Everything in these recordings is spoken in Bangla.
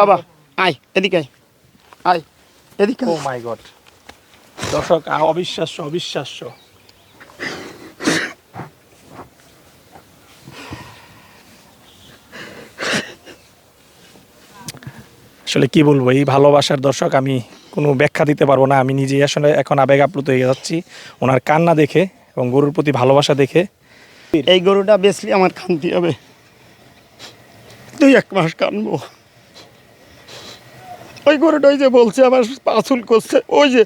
বাবা আয় এদিকে আয়। আয় এদিকে ও মাই গড দর্শক অবিশ্বাস্য অবিশ্বাস্য। আসলে কি বলব এই ভালোবাসার দর্শক আমি কোনো ব্যাখ্যা দিতে পারব না। আমি নিজেই আসলে এখন আবেগ আপ্লুত হয়ে যাচ্ছি। ওনার কান্না দেখে এবং গরুর প্রতি ভালোবাসা দেখে। এই গরুটা বেচলে আমার খান্তি হবে। দুই এক মাস কানবো। ওই গরুটা ওই যে বলছে আবার পাঁচুল করছে। ওই যে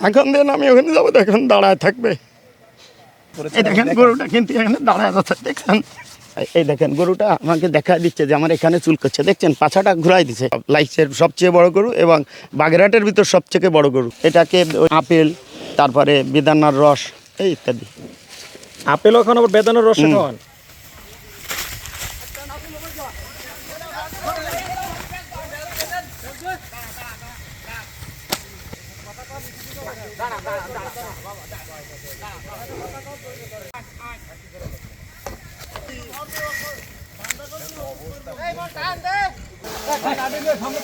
এখন দেন আমি ওখানে যাব দেখেন দাঁড়ায় থাকবে। এই দেখেন গরুটা কিন্তু এখানে দাঁড়ায় আছে দেখছেন? এই- দেখেন গরুটা আমাকে দেখা দিচ্ছে যে আমার এখানে চুল করছে দেখছেন? পাছাটা ঘুরাই দিচ্ছে লাইসের সবচেয়ে বড় গরু এবং বাগেরহাটের ভিতর সবচেয়ে বড় গরু। এটাকে আপেল তারপরে বেদানার রস এই ইত্যাদি। আপেল এখন আবার বেদানোর রসে খাওয়ান? সামনে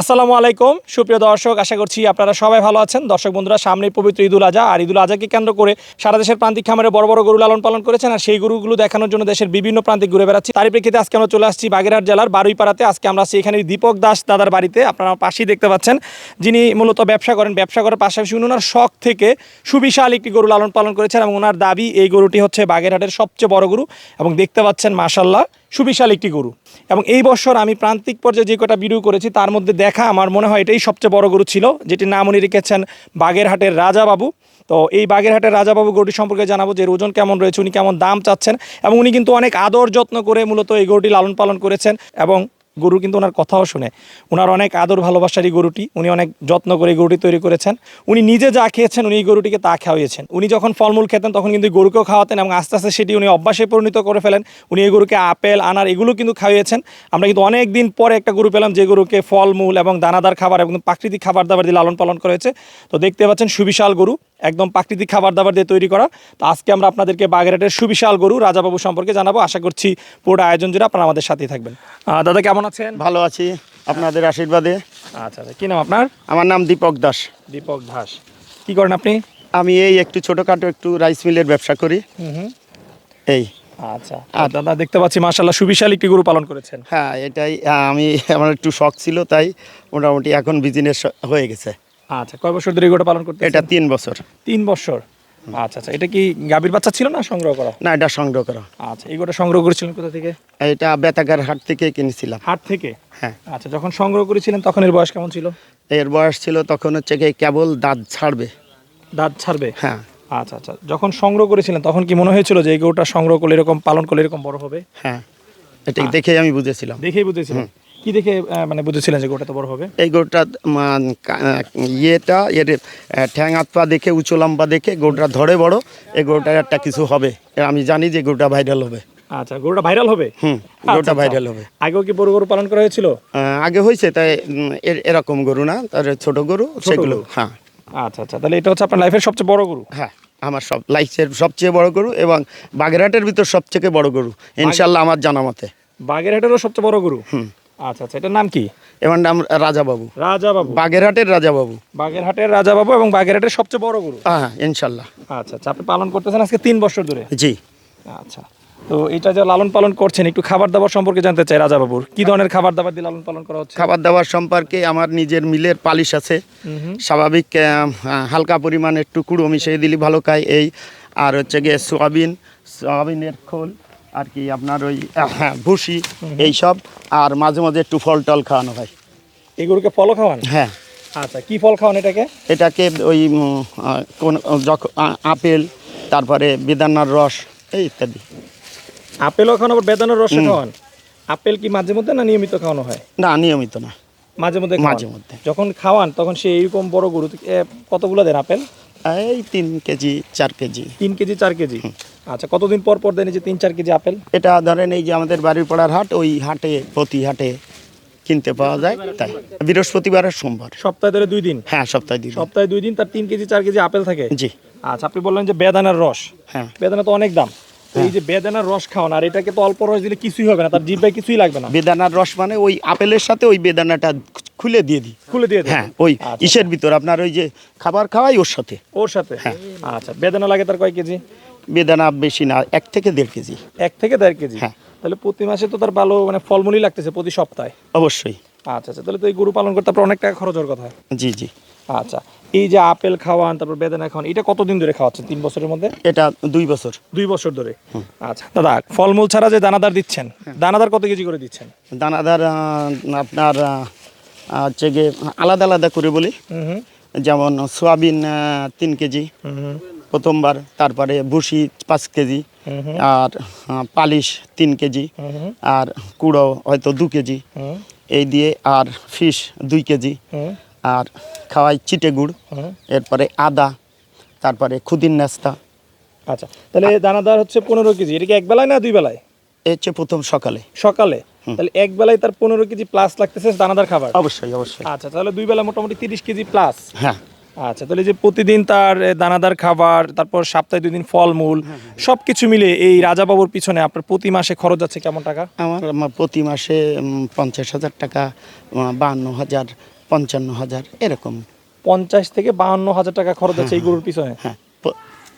আসসালামু আলাইকুম। সুপ্রিয় দর্শক, আশা করছি আপনারা সবাই ভালো আছেন। দর্শক বন্ধুরা, সামনে পবিত্র ঈদুল আজহা, আর ঈদুল আজহাকে কেন্দ্র করে সারা দেশের প্রান্তিক খামারে বড় বড় গরু লালন পালন করেছেন, আর সেই গরুগুলো দেখানোর জন্য দেশের বিভিন্ন প্রান্তিক ঘুরে বেড়াচ্ছি। তারই প্রেক্ষিতে আজকে আমরা চলে আসছি বাগেরহাট জেলার বারুইপাড়াতে। আজকে আমরা আছি এখানে দীপক দাস দাদার বাড়িতে, আপনারা পাশেই দেখতে পাচ্ছেন। যিনি মূলত ব্যবসা করেন। ব্যবসা করার পাশাপাশি উনি ওনার শখ থেকে সুবিশাল একটি গরু লালন পালন করেছেন, এবং ওনার দাবি এই গরুটি হচ্ছে বাগেরহাটের সবচেয়ে বড় গরু, এবং দেখতে পাচ্ছেন মাশাল্লাহ সুবিশাল একটি গরু। এবং এই বছর আমি প্রান্তিক পর্যায়ে যে কটা ভিডিও করেছি, তার মধ্যে দেখা আমার মনে হয় এটাই সবচেয়ে বড় গরু ছিল যেটি নাম উনি রেখেছেন বাগেরহাটের রাজাবাবু। তো এই বাগেরহাটের রাজাবাবু গরুটি সম্পর্কে জানাব যে ওজন কেমন রয়েছে, উনি কেমন দাম চাচ্ছেন, এবং উনি কিন্তু অনেক আদর যত্ন করে মূলত এই গরুটি লালন পালন করেছেন, এবং গরু কিন্তু ওনার কথাও শুনে। ওনার অনেক আদর ভালোবাসার এই গরুটি, উনি অনেক যত্ন করে গরুটি তৈরি করেছেন। উনি নিজে যা খেয়েছেন উনি গরুটিকে তা খাওয়িয়েছেন। উনি যখন ফলমূল খেতেন তখন কিন্তু গরুকেও খাওয়াতেন এবং আস্তে আস্তে সেটি উনি অভ্যাসে পরিণত করে ফেলেন। উনি এই গরুকে আপেল, আনার এগুলো কিন্তু খাওয়িয়েছেন। আমরা কিন্তু অনেক দিন পরে একটা গরু পেলাম যে গরুকে ফলমূল এবং দানাদার খাবার এবং প্রাকৃতিক খাবার দাবার দিয়ে লালন পালন করা হয়েছে। তো দেখতে পাচ্ছেন সুবিশাল গরু। একদম প্রাকৃতিক খাবার দাবার দিয়ে তৈরি করা। তো আজকে আমরা আপনাদেরকে বাগেরহাটের সুবিশাল গরু রাজাবাবু সম্পর্কে জানাব। আশা করছি পুরো আয়োজন জুড়ে আপনারা আমাদের সাথেই থাকবেন। দাদা কেমন আছেন? ভালো আছি। আপনাদের আশীর্বাদে। আচ্ছা আচ্ছা। কি নাম আপনার? আমার নাম দীপক দাস। দীপক দাস। কি করেন আপনি? আমি এই একটু ছোটোখাটো একটু রাইস মিলের ব্যবসা করি। এই। আচ্ছা। আর দাদা দেখতে পাচ্ছি মাশাল্লাহ সুবিশাল একটি গরু পালন করেছেন। হ্যাঁ এটাই আমি আমার একটু শখ ছিল তাই মোটামুটি এখন বিজনেস হয়ে গেছে। আচ্ছা কয় বছর ধরে গরুটা পালন করতে এটা তিন বছর। তিন বছর? আচ্ছা আচ্ছা এটা কি গাভীর বাচ্চা ছিল না সংগ্রহ করা? না এটা সংগ্রহ করা। আচ্ছা এই গরুটা সংগ্রহ করেছিলেন কোথা থেকে? এটা বেতাগার হাট থেকে কিনেছিলাম। হাট থেকে? হ্যাঁ। আচ্ছা যখন সংগ্রহ করেছিলেন তখন এর বয়স কেমন ছিল? এর বয়স ছিল তখন হচ্ছে কি কেবল দাঁত ছাড়বে। দাঁত ছাড়বে? হ্যাঁ। আচ্ছা আচ্ছা যখন সংগ্রহ করেছিলেন তখন কি মনে হয়েছিল যে এই গরুটা সংগ্রহ করলে এরকম পালন করলে এরকম বড় হবে? হ্যাঁ এটা দেখেই আমি বুঝেছিলাম। দেখেই বুঝেছিলেন কি দেখে মানে বুঝেছিলেন যে গোটা তো বড় হবে? এই কা- ইয়েটা এর ঠ্যাং হাত পা দেখে উঁচু লম্বা দেখে গরুটা ধরে বড় এই গরুটার একটা কিছু হবে। আমি জানি যে গরুটা ভাইরাল হবে। আচ্ছা গরুটা ভাইরাল হবে? হুম আচ্ছা, গরুটা আচ্ছা। ভাইরাল হবে। আগেও কি বড় গরু পালন করা হয়েছিল? আগে হয়েছে তাই এর- এরকম গরু না তার ছোট গরু সেগুলো হ্যাঁ। আচ্ছা আচ্ছা তাহলে এটা হচ্ছে আপনার লাইফের সবচেয়ে বড় গরু? হ্যাঁ আমার সব লাইফের সবচেয়ে বড় গরু এবং বাগেরহাটের ভিতর সবচেয়ে বড় গরু ইনশাল্লাহ আমার জানা মতে। বাগেরহাটেরও সবচেয়ে বড় গরু? হুম। আচ্ছা আচ্ছা এটার নাম কি? এবার নাম রাজাবাবু রাজা বাবু। বাগেরহাটের রাজাবাবু বাগেরহাটের রাজা বাবু এবং বাগেরহাটের সবচেয়ে বড় গরু। হ্যাঁ ইনশাল্লাহ। আচ্ছা আচ্ছা আপনি পালন করতেছেন আজকে তিন বছর ধরে? জি। আচ্ছা তো এটা যে লালন পালন করছেন একটু খাবার দাবার সম্পর্কে জানতে চাই রাজা বাবুর। কি ধরনের খাবার দাবার দিয়ে লালন পালন করা হচ্ছে? খাবার দাবার সম্পর্কে আমার নিজের মিলের পালিশ আছে। স্বাভাবিক হালকা পরিমাণে একটু কুড়ো মিশিয়ে দিলি ভালো খায় এই। আর হচ্ছে গিয়ে সোয়াবিন সোয়াবিনের খোল। আর কি আপনার ওই হ্যাঁ ভুসি এইসব আর মাঝে মাঝে একটু ফল টল খাওয়ানো হয়। এগুলোকে ফলও খাওয়ান? হ্যাঁ। আচ্ছা কি ফল খাওয়ান এটাকে? এটাকে ওই কোন যখন আপেল তারপরে বেদানার রস এই ইত্যাদি। আপেলও খাওয়ান আবার বেদানোর রসে খাওয়ান? আপেল কি মাঝে মধ্যে না নিয়মিত খাওয়ানো হয়? না নিয়মিত না। মাঝে মধ্যে মাঝে মধ্যে। যখন খাওয়ান তখন সে এইরকম বড় গরু কতগুলো দেন আপেল? এই তিন কেজি চার কেজি। তিন কেজি চার কেজি? আচ্ছা কতদিন পর পর দেন এই যে তিন চার কেজি আপেল? এটা ধরেন এই যে আমাদের বাড়ির পাড়ার হাট ওই হাটে প্রতি হাটে কিনতে পাওয়া যায় তাই। বৃহস্পতিবার আর সোমবার। সপ্তাহে ধরে দুই দিন? হ্যাঁ সপ্তাহে দিন। সপ্তাহে দুই দিন তার তিন কেজি চার কেজি আপেল থাকে? জি। আচ্ছা আপনি বললেন যে বেদানার রস। হ্যাঁ। বেদানা তো অনেক দাম। এই যে বেদানার রস খাওয়ান আর এটাকে তো অল্প রস দিলে কিছুই হবে না তার জিভে কিছুই লাগবে না। বেদানার রস মানে ওই আপেলের সাথে ওই বেদানাটা খুলে দিয়ে দিই। খুলে দিয়ে হ্যাঁ ওই আচ্ছা। ইসের ভিতর আপনার ওই যে খাবার খাওয়াই ওর সাথে। ওর সাথে? হ্যাঁ। আচ্ছা বেদানা লাগে তার কয় কেজি? বেদানা বেশি না এক থেকে দেড় কেজি। এক থেকে দেড় কেজি? হ্যাঁ। তাহলে প্রতি মাসে তো তার ভালো মানে ফলমূলই লাগতেছে প্রতি সপ্তাহে? অবশ্যই। আচ্ছা আচ্ছা তাহলে তো এই গরু পালন করতে আপনার অনেক টাকা খরচ হওয়ার কথা। জি জি। আচ্ছা এই যে আপেল খাওয়ান তারপর বেদানা খাওয়ান এটা কতদিন ধরে খাওয়াচ্ছেন? তিন বছরের মধ্যে? এটা দুই বছর। দুই বছর ধরে? আচ্ছা দাদা ফলমূল ছাড়া যে দানাদার দিচ্ছেন হ্যাঁ। দানাদার কত কেজি করে দিচ্ছেন? দানাদার আপনার হচ্ছে গিয়ে আলাদা আলাদা করে বলি। যেমন সোয়াবিন তিন কেজি। প্রথমবার তারপরে ভুসি পাঁচ কেজি। আর পালিশ তিন কেজি। আর কুড়ো হয়তো দু কেজি। এই দিয়ে আর ফিশ দুই কেজি। আর খাওয়াই চিটে গুড় এরপরে আদা তারপরে খুদিন নাস্তা। আচ্ছা তাহলে দানাদার হচ্ছে পনেরো কেজি এটা কি এক বেলায় না দুই বেলায়? এ হচ্ছে প্রথম সকালে। সকালে? তাহলে এক বেলায় তার পনেরো কেজি প্লাস লাগতেছে দানাদার খাবার? অবশ্যই অবশ্যই। আচ্ছা তাহলে দুই বেলা মোটামুটি তিরিশ কেজি প্লাস হ্যাঁ। আচ্ছা তাহলে যে প্রতিদিন তার দানাদার খাবার তারপর সপ্তাহে দুই দিন ফলমূল সব কিছু মিলে এই রাজাবাবুর পিছনে আপনার প্রতি মাসে খরচ যাচ্ছে কেমন টাকা? আমার আমার প্রতি মাসে পঞ্চাশ হাজার টাকা বাহান্ন হাজার পঞ্চান্ন হাজার এরকম। পঞ্চাশ থেকে বাহান্ন হাজার টাকা খরচ আছে এই গরুর পিছনে? হ্যাঁ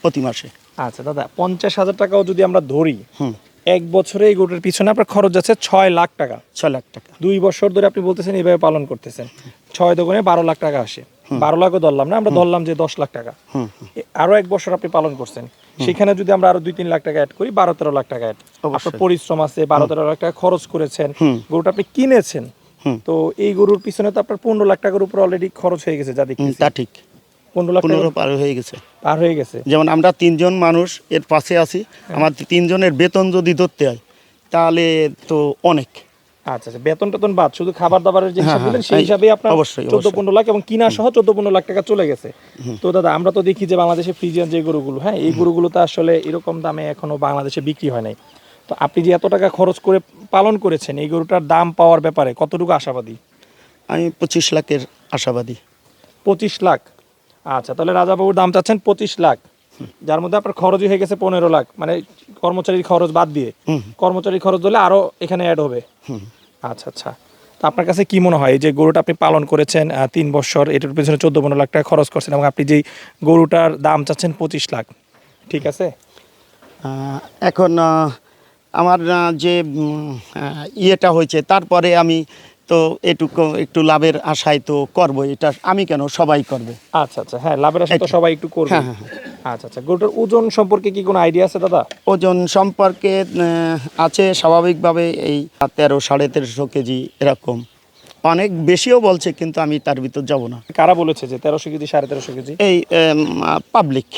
প্রতি মাসে। আচ্ছা দাদা পঞ্চাশ হাজার টাকাও যদি আমরা ধরি হুম। এক বছরে এই গরুটার পিছনে আপনার খরচ যাচ্ছে ছয় লাখ টাকা। ছয় লাখ টাকা। দুই বছর ধরে আপনি বলতেছেন এইভাবে পালন করতেছেন। ছয় দোকানে বারো লাখ টাকা আসে। বারো লাখও ধরলাম না আমরা ধরলাম যে দশ লাখ টাকা। হুম আরও এক বছর আপনি পালন করছেন। সেখানে যদি আমরা আরও দুই তিন লাখ টাকা অ্যাড করি বারো তেরো লাখ টাকা অ্যাড আপনার পরিশ্রম আছে বারো তেরো লাখ টাকা খরচ করেছেন। গরুটা আপনি কিনেছেন। তো এই গরুর পিছনে তো আপনার পনেরো লাখ টাকার উপর অলরেডি খরচ হয়ে গেছে যা দেখতেছি। তা ঠিক। পনেরো লাখ পনেরো পার হয়ে গেছে। পার হয়ে গেছে। যেমন আমরা তিনজন মানুষ এর পাশে আছি আমার তিনজনের বেতন যদি ধরতে হয় তাহলে তো অনেক। আচ্ছা আচ্ছা বেতন টেতন বাদ শুধু খাবার দাবারের যে হিসাব হ্যাঁ, দিলেন হ্যাঁ, সেই হিসাবে আপনার চোদ্দ পনেরো লাখ এবং কিনা সহ চোদ্দ পনেরো লাখ টাকা চলে গেছে। তো দাদা আমরা তো দেখি যে বাংলাদেশে ফ্রিজিয়ান যে গরুগুলো হ্যাঁ এই গরুগুলো তো আসলে এরকম দামে এখনও বাংলাদেশে বিক্রি হয় নাই। তো আপনি যে এত টাকা খরচ করে পালন করেছেন? এই গরুটার দাম পাওয়ার ব্যাপারে কতটুকু আশাবাদী? আমি পঁচিশ লাখের আশাবাদী। পঁচিশ লাখ। আচ্ছা তাহলে রাজাবাবুর দাম চাচ্ছেন পঁচিশ লাখ। যার মধ্যে আপনার খরচই হয়ে গেছে পনেরো লাখ। মানে কর্মচারীর খরচ বাদ দিয়ে। কর্মচারীর খরচ হলে আরও এখানে অ্যাড হবে। আচ্ছা আচ্ছা। তো আপনার কাছে কি মনে হয়? এই যে গরুটা আপনি পালন করেছেন তিন বছর এটার পেছনে চোদ্দ পনেরো লাখ টাকা খরচ করছেন এবং আপনি যেই গরুটার দাম চাচ্ছেন পঁচিশ লাখ ঠিক আছে? এখন আমার যে ইয়েটা হয়েছে তারপরে আমি তো এটুকু একটু লাভের আশায় তো করব এটা আমি কেন? সবাই করবে। আচ্ছা আচ্ছা হ্যাঁ লাভের আশায় তো সবাই একটু করবে। হ্যাঁ, হ্যাঁ, আচ্ছা আচ্ছা গরুটার ওজন সম্পর্কে কি কোনো আইডিয়া আছে দাদা? ওজন সম্পর্কে আছে স্বাভাবিকভাবে এই তেরো সাড়ে তেরোশো কেজি এরকম। অনেক বেশিও বলছে কিন্তু আমি তার ভিতর যাব না। কারা বলেছে যে তেরোশো কেজি সাড়ে তেরোশো কেজি? এই পাবলিক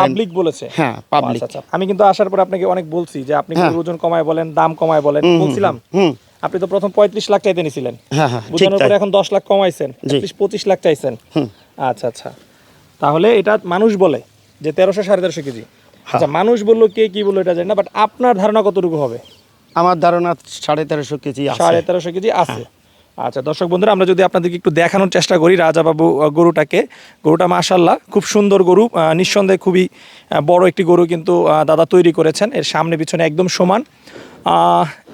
পাবলিক বলেছে? হ্যাঁ পাবলিক আচ্ছা, আচ্ছা। আমি কিন্তু আসার পর আপনাকে অনেক বলছি যে আপনি হ্যাঁ। ওজন কমায় বলেন দাম কমায় বলেন। বলছিলাম আপনি তো প্রথম পঁয়ত্রিশ লাখ চাইতে নিছিলেন। হ্যাঁ হ্যাঁ বুঝানোর পরে এখন দশ লাখ কমাইছেন পঁচিশ লাখ চাইছেন। আচ্ছা আচ্ছা। তাহলে এটা মানুষ বলে যে তেরোশো সাড়ে তেরোশো কেজি। আচ্ছা মানুষ বলল কে কি বলল এটা জানি না বাট আপনার ধারণা কতটুকু হবে? আমার ধারণা সাড়ে তেরোশো কেজি সাড়ে তেরোশো কেজি আছে। আচ্ছা দর্শক বন্ধুরা, আমরা যদি আপনাদেরকে একটু দেখানোর চেষ্টা করি রাজাবাবু গরুটাকে। গরুটা মাশাল্লাহ খুব সুন্দর গরু নিঃসন্দেহে খুবই বড় একটি গরু কিন্তু দাদা তৈরি করেছেন। এর সামনে পিছনে একদম সমান।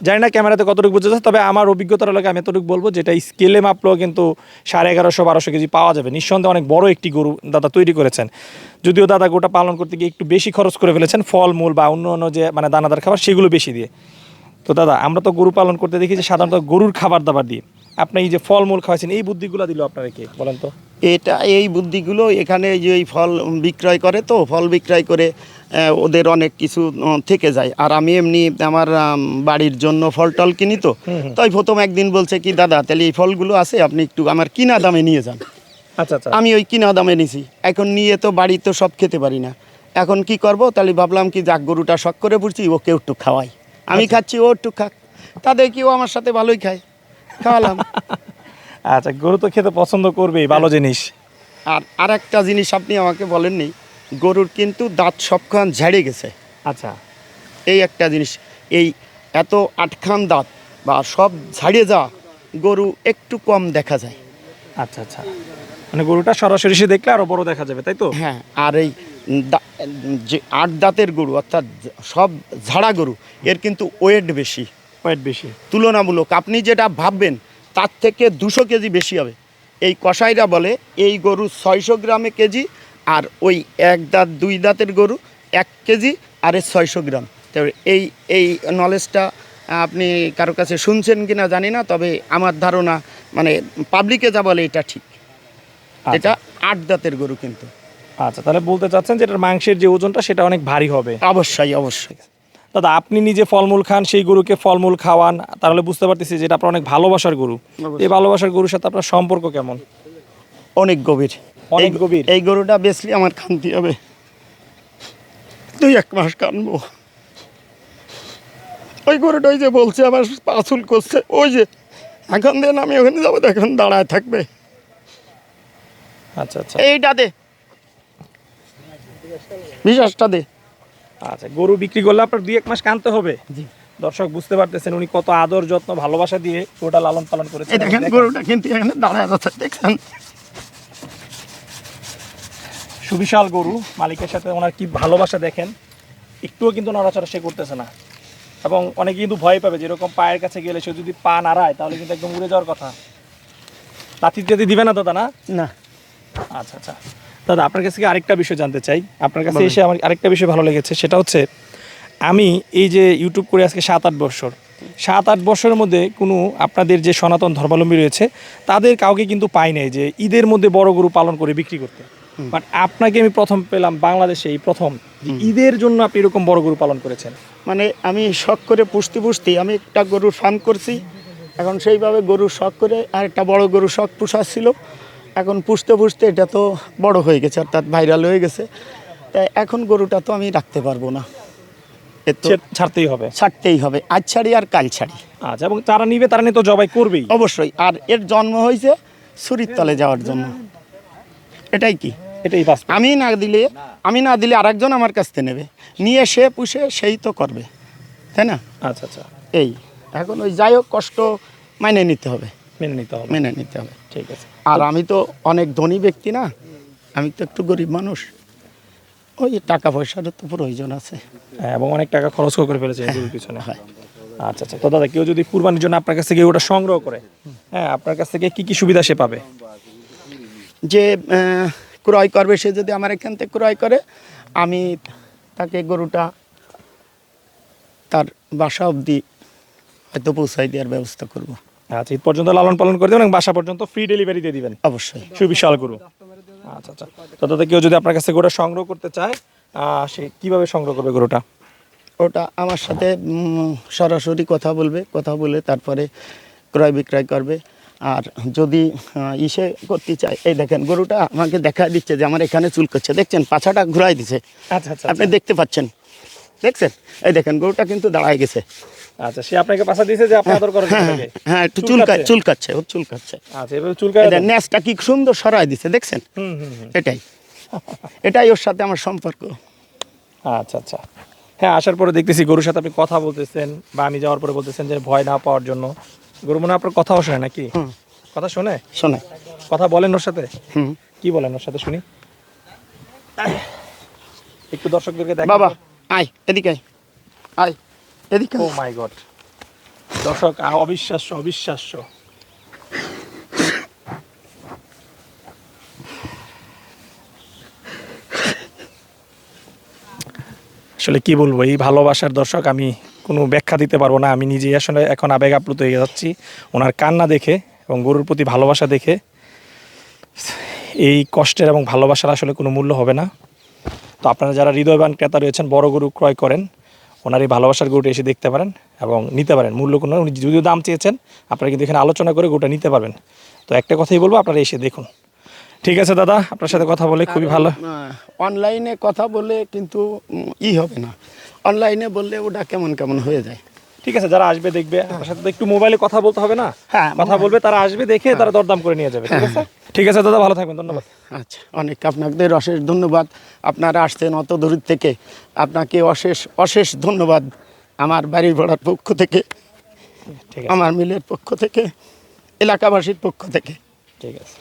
জানি না ক্যামেরাতে কতটুকু বুঝে যাচ্ছে তবে আমার অভিজ্ঞতার লোক আমি এতটুকু বলব যেটা স্কেলে মাপলেও কিন্তু সাড়ে এগারোশো, বারোশো কেজি পাওয়া যাবে। নিঃসন্দেহে অনেক বড় একটি গরু দাদা তৈরি করেছেন। যদিও দাদা গোটা পালন করতে গিয়ে একটু বেশি খরচ করে ফেলেছেন, ফল, মূল বা অন্য অন্য যে মানে দানাদার খাবার, সেগুলো বেশি দিয়ে। তো দাদা, আমরা তো গরু পালন করতে দেখি যে সাধারণত গরুর খাবার দাবার দিয়ে। আপনি এই যে ফলমূল খাওয়াইছেন এই বুদ্ধিগুলো দিল আপনারা কে বলেন তো? এটা এই বুদ্ধিগুলো এখানে যে এই ফল বিক্রয় করে তো ফল বিক্রয় করে ওদের অনেক কিছু থেকে যায়। আর আমি এমনি আমার বাড়ির জন্য ফল টল কিনি তো তাই প্রথম একদিন বলছে কি দাদা তাহলে এই ফলগুলো আছে আপনি একটু আমার কিনা দামে নিয়ে যান। আচ্ছা আচ্ছা। আমি ওই কিনা দামে নিছি। এখন নিয়ে তো বাড়ি তো সব খেতে পারি না। এখন কি করব? তাহলে ভাবলাম কি যাক গরুটা শখ করে পড়ছি ওকে একটু খাওয়াই। আমি খাচ্ছি ও একটু খাক। তাদের কি ও আমার সাথে ভালোই খায়। খাওয়ালাম। আচ্ছা গরু তো খেতে পছন্দ করবেই ভালো জিনিস। আর আর একটা জিনিস আপনি আমাকে বলেননি গরুর কিন্তু দাঁত সবখান ঝেড়ে গেছে। আচ্ছা। এই একটা জিনিস এই এত আটখান দাঁত বা সব ঝাড়িয়ে যাওয়া গরু একটু কম দেখা যায়। আচ্ছা আচ্ছা। মানে গরুটা সরাসরি সে দেখলে আরও বড় দেখা যাবে তাই তো? হ্যাঁ আর এই যে আট দাঁতের গরু অর্থাৎ সব ঝাড়া গরু এর কিন্তু ওয়েট বেশি। ওয়েট বেশি। তুলনামূলক আপনি যেটা ভাববেন তার থেকে দুশো কেজি বেশি হবে। এই কসাইরা বলে এই গরু ছয়শো গ্রামে কেজি আর ওই এক দাঁত দুই দাঁতের গরু এক কেজি আর এর ছয়শো গ্রাম। তবে এই এই নলেজটা আপনি কারও কাছে শুনছেন কি না জানি না তবে আমার ধারণা মানে পাবলিকে যা বলে এটা ঠিক। আচ্ছা। এটা আট দাঁতের গরু কিন্তু। আচ্ছা তাহলে বলতে চাচ্ছেন যে এটার মাংসের যে ওজনটা সেটা অনেক ভারী হবে। অবশ্যই অবশ্যই। দাদা আপনি নিজে ফলমূল খান সেই গরুকে ফলমূল খাওয়ান তাহলে বুঝতে পারতেছি যে এটা আপনার অনেক ভালোবাসার গরু। এই ভালোবাসার গরুর সাথে আপনার সম্পর্ক কেমন? অনেক গভীর। অনেক গভীর? এই গরুটা বেচলে আমার খান্তি হবে। দুই এক মাস কানবো। ওই গরুটা ওই যে বলছে আমার পাঁচুল করছে। ওই যে এখন দেন আমি ওখানে যাব এখন দাঁড়ায় থাকবে। আচ্ছা আচ্ছা। এইটা দে। বিশ্বাসটা দে। আচ্ছা গরু বিক্রি করলে আপনার দুই এক মাস কানতে হবে। জি। দর্শক বুঝতে পারতেছেন উনি কত আদর যত্ন ভালোবাসা দিয়ে ওটা লালন পালন করেছেন। দেখেন গরুটা কিন্তু এখানে দাঁড়ায় যাচ্ছে দেখছেন? সুবিশাল গরু মালিকের সাথে ওনার কি ভালোবাসা দেখেন একটুও কিন্তু নড়াচড়া সে করতেছে না। এবং অনেকে কিন্তু ভয় পাবে যেরকম পায়ের কাছে গেলে সে যদি পা নাড়ায় তাহলে কিন্তু একদম উড়ে যাওয়ার কথা। লাথি যদি দিবে না দাদা না? না। আচ্ছা আচ্ছা। দাদা আপনার কাছে আরেকটা বিষয় জানতে চাই। আপনার কাছে এসে আমার আরেকটা বিষয় ভালো লেগেছে সেটা হচ্ছে আমি এই যে ইউটিউব করে আজকে সাত আট বছর সাত আট বছরের মধ্যে কোনো আপনাদের যে সনাতন ধর্মাবলম্বী রয়েছে তাদের কাউকে কিন্তু পাই নাই যে ঈদের মধ্যে বড় গরু পালন করে বিক্রি করতে। বাট আপনাকে আমি প্রথম পেলাম বাংলাদেশে এই প্রথম ঈদের জন্য আপনি এরকম বড় গরু পালন করেছেন। মানে আমি শখ করে পুষতে পুষতে আমি একটা গরুর ফার্ম করছি এখন সেইভাবে গরুর শখ করে আর একটা বড় গরু শখ পুষাচ্ছিল। এখন পুষতে পুষতে এটা তো বড় হয়ে গেছে অর্থাৎ ভাইরাল হয়ে গেছে। তাই এখন গরুটা তো আমি রাখতে পারব না। ছাড়তেই হবে। ছাড়তেই হবে আজ ছাড়ি আর কাল ছাড়ি। আচ্ছা এবং যারা নিবে তারা নিয়ে তো জবাই করবেই। অবশ্যই আর এর জন্ম হয়েছে ছুরির তলে যাওয়ার জন্য। এটাই কি? এটাই আমি না দিলে আমি না দিলে আরেকজন আমার কাছ থেকে নেবে। নিয়ে সে পুষে সেই তো করবে। তাই না? আচ্ছা আচ্ছা। এই এখন ওই যাই হোক কষ্ট মাইনে নিতে হবে। মেনে নিতে হবে। মেনে নিতে হবে। ঠিক আছে। আর আমি তো অনেক ধনী ব্যক্তি না আমি তো একটু গরিব মানুষ। ওই টাকা পয়সারও তো প্রয়োজন আছে। হ্যাঁ, এবং অনেক টাকা খরচ করে ফেলেছে এই পিছনে। হয়। আচ্ছা আচ্ছা। তো দাদা কেউ যদি কুরবানির জন্য আপনার কাছ থেকে ওটা সংগ্রহ করে হ্যাঁ আপনার কাছ থেকে কি কি সুবিধা সে পাবে? যে ক্রয় করবে সে যদি আমার এখান থেকে ক্রয় করে আমি তাকে গরুটা তার বাসা অবধি হয়তো পৌঁছাই দেওয়ার ব্যবস্থা করব। আচ্ছা ঈদ পর্যন্ত লালন পালন করে দেবেন এবং বাসা পর্যন্ত ফ্রি ডেলিভারি দিয়ে দিবেন। অবশ্যই। সুবিশাল গরু। আচ্ছা আচ্ছা। তো দাদা কেউ যদি আপনার কাছ থেকে সংগ্রহ করতে চায় সে কীভাবে সংগ্রহ করবে গরুটা? ওটা আমার সাথে সরাসরি কথা বলবে কথা বলে তারপরে ক্রয় বিক্রয় করবে। আর যদি ইসে করতে চায় এই দেখেন গরুটা আমাকে দেখা দিচ্ছে যে আমার এখানে চুল করছে। দেখছেন পাছাটা ঘুরাই দিছে। আচ্ছা আচ্ছা। আপনি দেখতে পাচ্ছেন। দেখছেন? এই দেখেন গরুটা কিন্তু দাঁড়ায় গেছে। আচ্ছা সে আপনাকে পাশা দিয়েছে যে আপনি আদর করেন হ্যাঁ হ্যাঁ একটু চুল চুল কাটছে? চুল ও চুল আচ্ছা এভাবে চুল কাটা এই দেখেন, ন্যাসটা কি সুন্দর সরাই দিছে দেখছেন। এটাই। এটাই ওর সাথে আমার সম্পর্ক। আচ্ছা আচ্ছা। হ্যাঁ আসার পরে দেখতেছি গরুর সাথে আপনি কথা বলতেছেন বা আমি যাওয়ার পরে বলতেছেন যে ভয় না পাওয়ার জন্য। গরু মনে হয় আপনার কথাও শোনে নাকি? কথা শোনে? শোনে। কথা বলেন ওর সাথে? কি বলেন ওর সাথে শুনি? একটু দর্শকদেরকে দেখ বাবা আয় এদিকে আয়। আয়। এদিকে ও মাই গড দর্শক অবিশ্বাস্য অবিশ্বাস্য। আসলে কি বলব, এই ভালোবাসার দর্শক আমি কোনো ব্যাখ্যা দিতে পারব না। আমি নিজেই আসলে এখন আবেগ আপ্লুত হয়ে যাচ্ছি। ওনার কান্না দেখে এবং গরুর প্রতি ভালোবাসা দেখে এই কষ্টের এবং ভালোবাসার আসলে কোনো মূল্য হবে না। তো আপনারা যারা হৃদয়বান ক্রেতা রয়েছেন, বড় গরু ক্রয় করেন ওনার এই ভালোবাসার গরুটা এসে দেখতে পারেন এবং নিতে পারেন। মূল্য কোনো উনি যদিও দাম চেয়েছেন, আপনারা কিন্তু এখানে আলোচনা করে গরুটা নিতে পারবেন। তো একটা কথাই বলব, আপনারা এসে দেখুন। ঠিক আছে দাদা, আপনার সাথে কথা বলে খুবই ভালো। অনলাইনে কথা বলে কিন্তু ই হবে না। অনলাইনে বললে ওটা কেমন কেমন হয়ে যায়। ঠিক আছে যারা আসবে দেখবে। আপনার সাথে তো একটু মোবাইলে কথা বলতে হবে না? হ্যাঁ, কথা বলবে তারা আসবে দেখে তারা দরদাম করে নিয়ে যাবে ঠিক আছে? ঠিক আছে দাদা ভালো থাকবেন ধন্যবাদ। আচ্ছা অনেক আপনাদের অশেষ ধন্যবাদ। আপনারা আসছেন অত দূর থেকে। আপনাকে অশেষ অশেষ ধন্যবাদ আমার বাড়ির ভাড়ার পক্ষ থেকে ঠিক আমার মিলের পক্ষ থেকে এলাকাবাসীর পক্ষ থেকে। ঠিক আছে।